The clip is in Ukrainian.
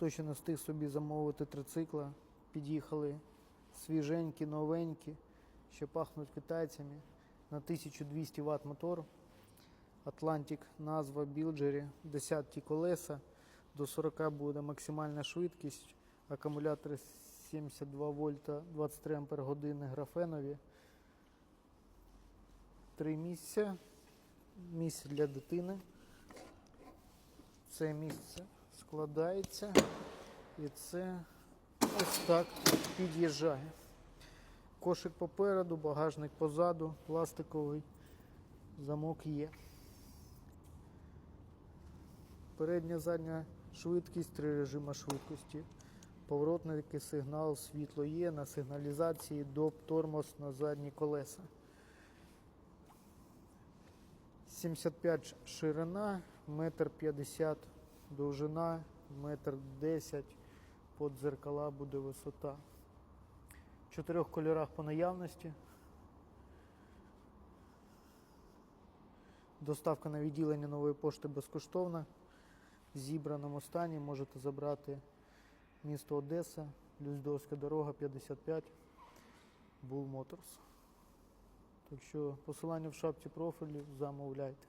Хто ще не встиг собі замовити трицикла, під'їхали свіженькі, новенькі, ще пахнуть китайцями на 1200 Вт мотор. Атлантик, назва Білджері, 10 колеса, до 40 буде максимальна швидкість, акумулятори 72 вольта, 23 ампер години графенові. Три місця, місце для дитини. Це місце складається і це ось так під'їжджає. Кошик попереду, багажник позаду, пластиковий, замок є. Передня задня швидкість, три режими швидкості. Поворотники, сигнал, світло є на сигналізації, доп, тормоз на задні колеса. 75 ширина, метр 50 довжина, метр 10 под дзеркала буде висота. В чотирьох кольорах по наявності. Доставка на відділення нової пошти безкоштовна. В зібраному стані можете забрати місто Одеса, Люздовська дорога 55, Bull Motors. Так що посилання в шапці профілю замовляйте.